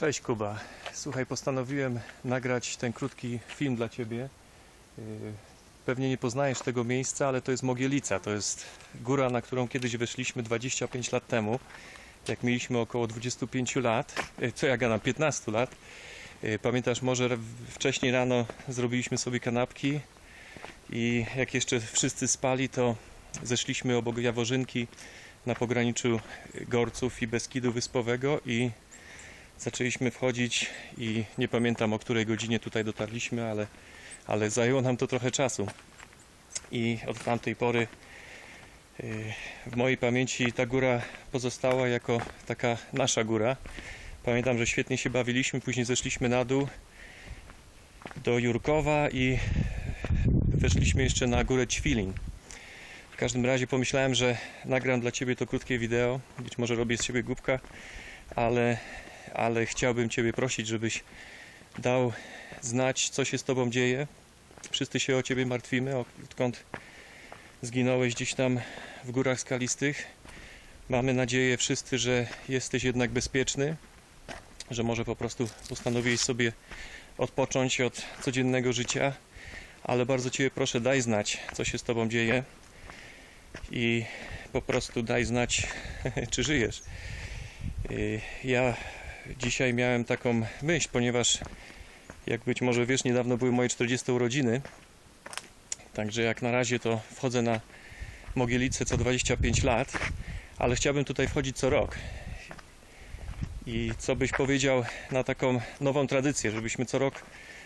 Cześć Kuba. Słuchaj, postanowiłem nagrać ten krótki film dla Ciebie. Yy, Pewnie nie poznajesz tego miejsca, ale to jest Mogielica. To jest góra, na którą kiedyś weszliśmy 25 lat temu, jak mieliśmy około 25 lat, yy, co ja gadam, 15 lat. Yy, Pamiętasz, może wcześniej rano zrobiliśmy sobie kanapki i jak jeszcze wszyscy spali, to zeszliśmy obok Jaworzynki na pograniczu Gorców i Beskidu Wyspowego i zaczęliśmy wchodzić i nie pamiętam o której godzinie tutaj dotarliśmy, ale, ale zajęło nam to trochę czasu. I od tamtej pory yy, w mojej pamięci ta góra pozostała jako taka nasza góra. Pamiętam, że świetnie się bawiliśmy, później zeszliśmy na dół do Jurkowa i weszliśmy jeszcze na górę Ćwilin. W każdym razie pomyślałem, że nagram dla Ciebie to krótkie wideo. Być może robię z siebie głupka, ale ale chciałbym Ciebie prosić, żebyś dał znać, co się z Tobą dzieje. Wszyscy się o Ciebie martwimy, odkąd zginąłeś gdzieś tam w górach skalistych. Mamy nadzieję wszyscy, że jesteś jednak bezpieczny, że może po prostu postanowiłeś sobie odpocząć od codziennego życia, ale bardzo Cię proszę, daj znać, co się z Tobą dzieje i po prostu daj znać, czy żyjesz. Yy, Ja dzisiaj miałem taką myśl, ponieważ jak być może wiesz, niedawno były moje 40 urodziny. Także jak na razie to wchodzę na Mogielicę co 25 lat, ale chciałbym tutaj wchodzić co rok. I co byś powiedział na taką nową tradycję, żebyśmy co rok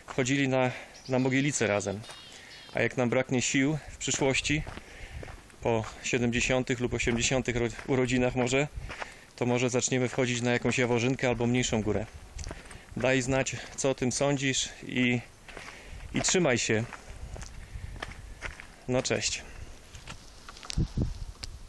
wchodzili na, na Mogielicę razem. A jak nam braknie sił w przyszłości, po 70 lub 80 ro- urodzinach może, to może zaczniemy wchodzić na jakąś jaworzynkę albo mniejszą górę. Daj znać, co o tym sądzisz i, i trzymaj się. No cześć.